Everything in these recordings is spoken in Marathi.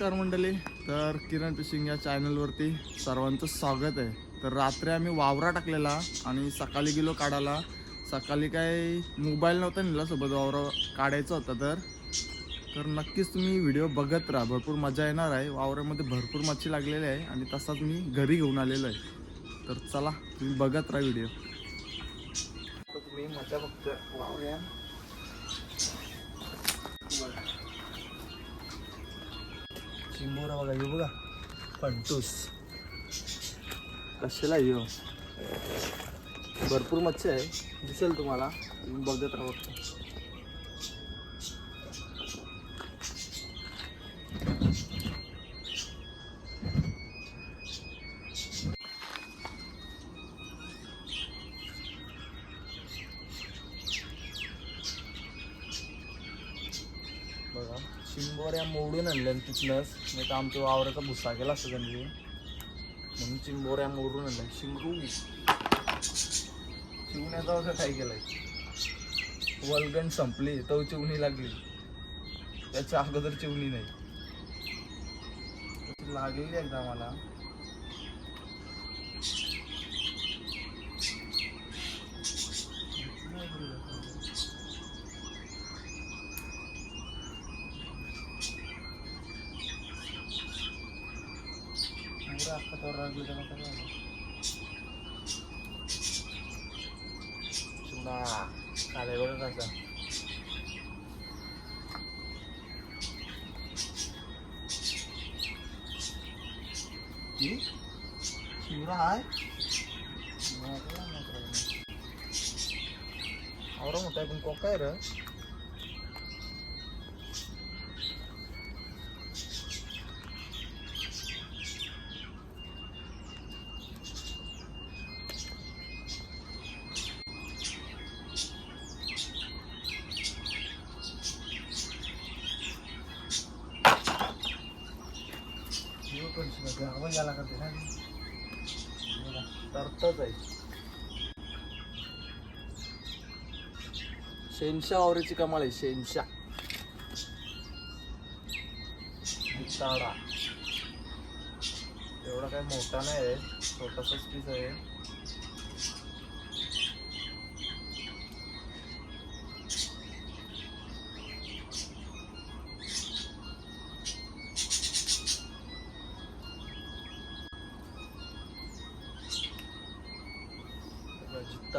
नमस्कार मंडळी. तर किरण फिशिंग या चॅनलवरती सर्वांचं स्वागत आहे. तर रात्री आम्ही वावरा टाकलेला आणि सकाळी गेलो काढायला. सकाळी काय मोबाईल नव्हता नेला सोबत वावरा काढायचा होता तर. तर नक्कीच तुम्ही व्हिडिओ बघत राहा. भरपूर मजा येणार आहे. वावरामध्ये भरपूर मच्छी लागलेली आहे आणि तसाच मी घरी घेऊन आलेलो आहे. तर चला तुम्ही बघत राहा व्हिडिओ तुम्ही मजा बघतो वावऱ्या. चिंबोरा बघा येऊ बघा. पंटूस कशाला येऊ हो? भरपूर मच्छी आहे. दिसेल तुम्हाला. तुम्ही बघत राहा चिंबोऱ्या मोडून आणल्या तिथनंच नाही तर आमच्या वावराचा भुसा गेला असतं त्यांनी. म्हणून चिंबोऱ्या मोडून आणल्या शिंगरू चिवण्याचा असं काय केलंय? वलगण संपली. तो चिवणी लागली. त्याच्या अगोदर चिवणी नाही. लागलेली एकदा मला. पुरा अख्खा तो लागली त्याला काय झालं? चिवडा काले बघा कसा की शिवरा हाय आवरा मोठा आहे पण कोका आहे तरतच आहे. शेनशा आवरीची कमाल आहे शेनशा. ताडा एवढा काही मोठा नाही आहे छोटासाच पीस आहे.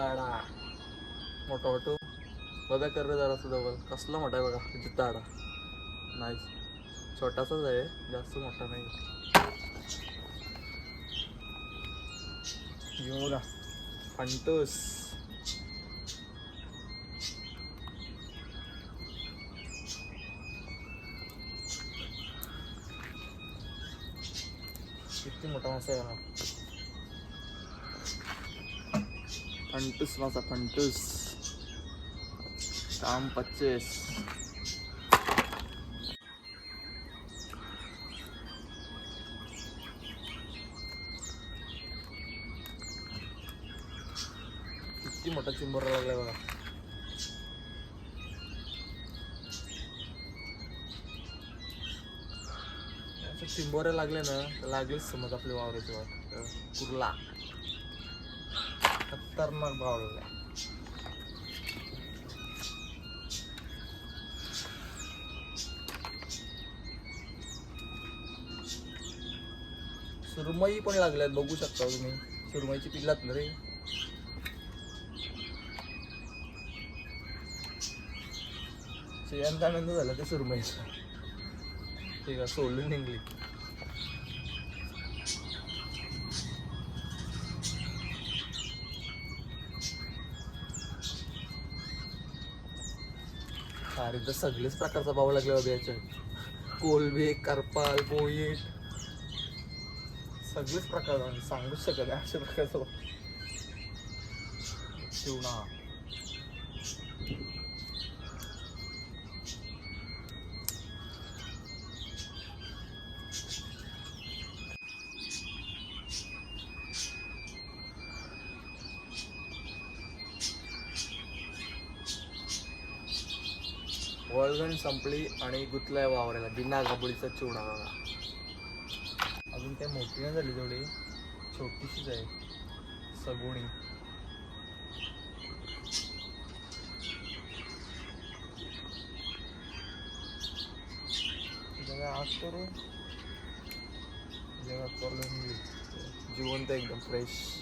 जिताडा. मोठा ऑटो बघा कर रे जरा डबल कसला मोठा आहे बघा जिताडा. नाही छोटासाच आहे जास्त मोठा नाही. यो बघा किती मोठा मासा आहे फंटूस माझा फंटूस. काम पच्चीस. किती मोठा चिंबर लागलाय बघा. असं चिंबोऱ्या लागले ना लागलीच समज आपले वावराची वाट कुर्ला. तर भाव लागला सुरमई पण लागल्यात बघू शकता तुम्ही. सुरमईची पिल्लात ना रे. शेयांचा आनंद झाला ते सुरमईचा. ठीक आहे सोलून निघली. अरे तर सगळेच प्रकारचा भाव लागले बाबा याच्यात. कोलबे करपाल पोईट सगळेच प्रकार सांगूच शकत अशा प्रकारचा शिवणा. वळगण संपली आणि गुतलाय वावरायला बिना गाबोळीचा चिवडा बघा. अजून काही मोठी नाही झाली तेवढी छोटीशीच आहे. सगुणी. आज करू. जेव्हा करून जिवंत एकदम फ्रेश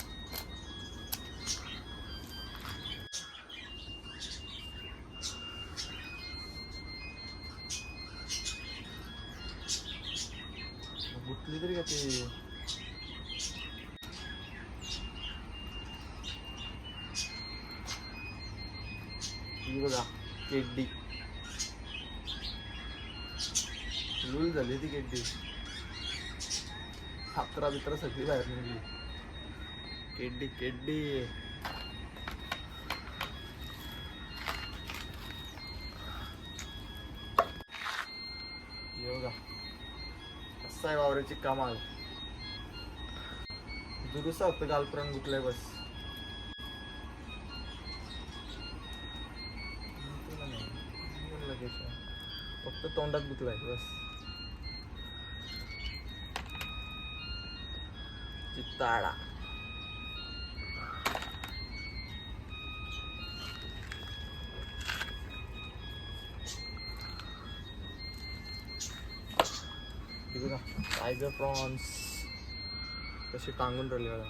गुतली तरी का ते? ही बघा केड्डी. लूल झाली ती केड्डी. अकरा बिकरा सगळी बाहेर निघली. केड्डी केड्डी. योगा साहेब कसं कमाल जुगुसा होतं गालप्रण गुटलंय बस. फक्त तोंडात गुतलाय बस. चित्ताडा हे बघा टायगर प्रॉन्स कसे टांगून राहिले बघा.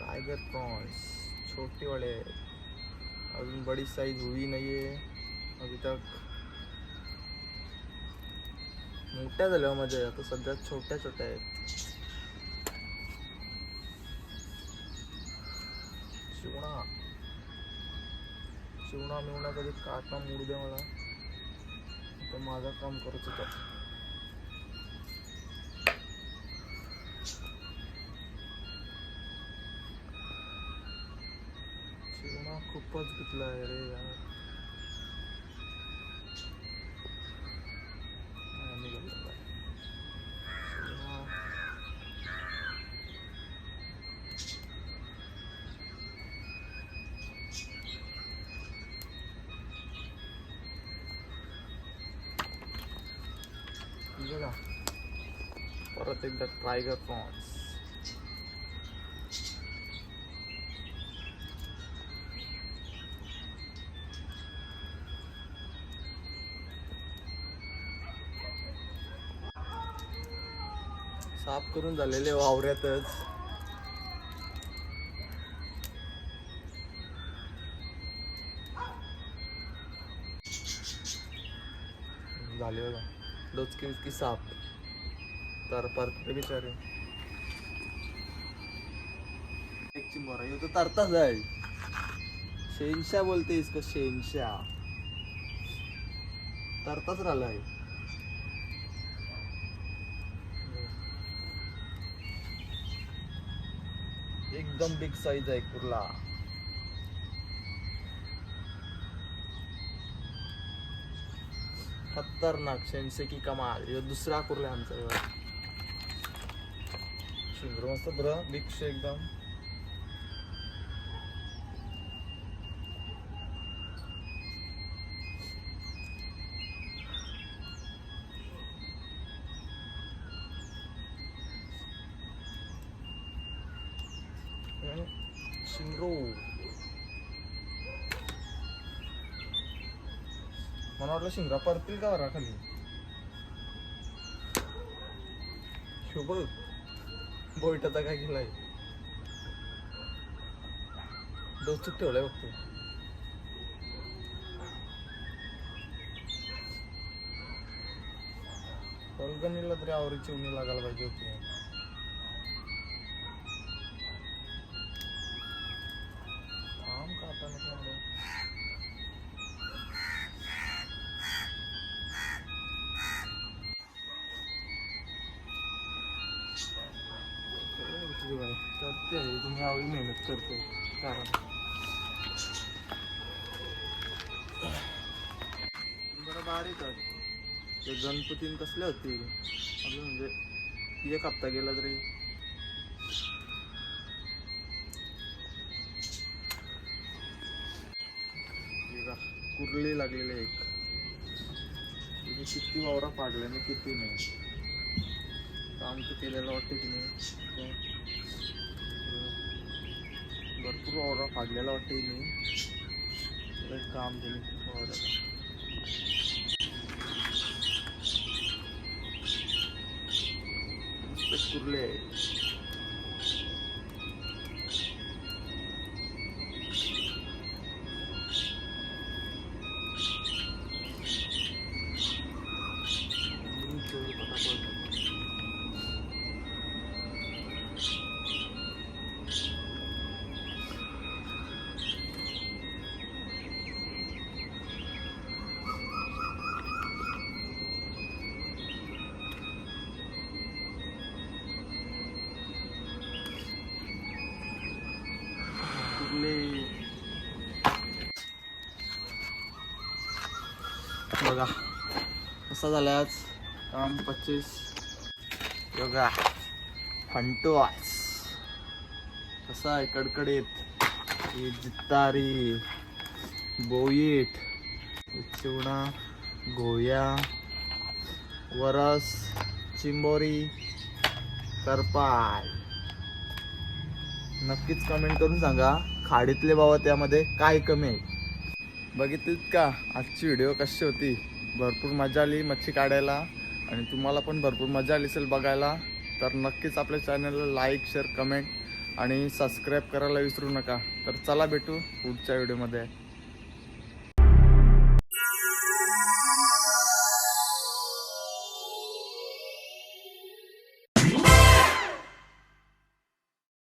टायगर प्रॉन्स छोटे वाले अजून बड़ी साइज हुई नहीं है अभी तक. मोठ्या झाल्या हो माझ्या. आता सध्या छोट्या छोट्या आहेत. शिवणा मिवणा कधी काटा मूड दे मला. आता माझं काम करत होतं. शिवणा खूपच घेतला आहे रे यार. बघा परत एकदा टायगर प्रॉन्स साफ करून झालेले वावऱ्यातच. डोचकी बिचकी साफ तर परत बिचारे. एक चिंबोरा ये तो तरताच आहे शेनशा बोलते इसको शेनशा तरताच राहिलाय. एकदम बिग साईज आहे कुर्ला. खतरनाक शेनसेकी कमाल. ह्यो दुसरा कुर्ला आमचा. ह्यो. शिंगरो मस्त बरं बिग शे एकदम शिंगरू. मला वाटलं शिंगरा परतील का बरा खाली? ह्यो बघ. बोईटाचा काय केलाय. दोस्त ठेवलाय बघतो पलगणीला तरी आवरीची उणी लागायला पाहिजे होती. जीव तर ते तुम्ही आवडी मेहनत करतो कारण बरं बारीक ते गणपतीन कसले होते? अजून म्हणजे एक हप्ता गेला तरी. कुर्ली लागलेले एक. म्हणजे किती वावरा पाडल्याने किती नाही. काम तर केलेलं वाटते की नाही. वावरा पाडलेला वाटतं की नाही लय काम केलं वावराला नुसते कुर्ले आहे कुर्ले बघा. कसा झाला आज? काम पच्चीस. बघा. फंटो आज. कसा आहे कडकडीत? ही बोईट. चिवणा गोया वरस चिंबोरी करपाय. नक्कीच कमेंट करून सांगा. खाडीतले बाबा त्यामध्ये काय कमी आहे? बघितलीत का? आजची व्हिडिओ कशी होती? भरपूर मजा आली मच्छी काढायला. आणि तुम्हाला पण भरपूर मजा आली असेल बघायला. तर नक्कीच आपल्या चॅनलला लाईक शेअर कमेंट आणि सबस्क्राईब करायला विसरू नका. तर चला भेटू पुढच्या व्हिडिओमध्ये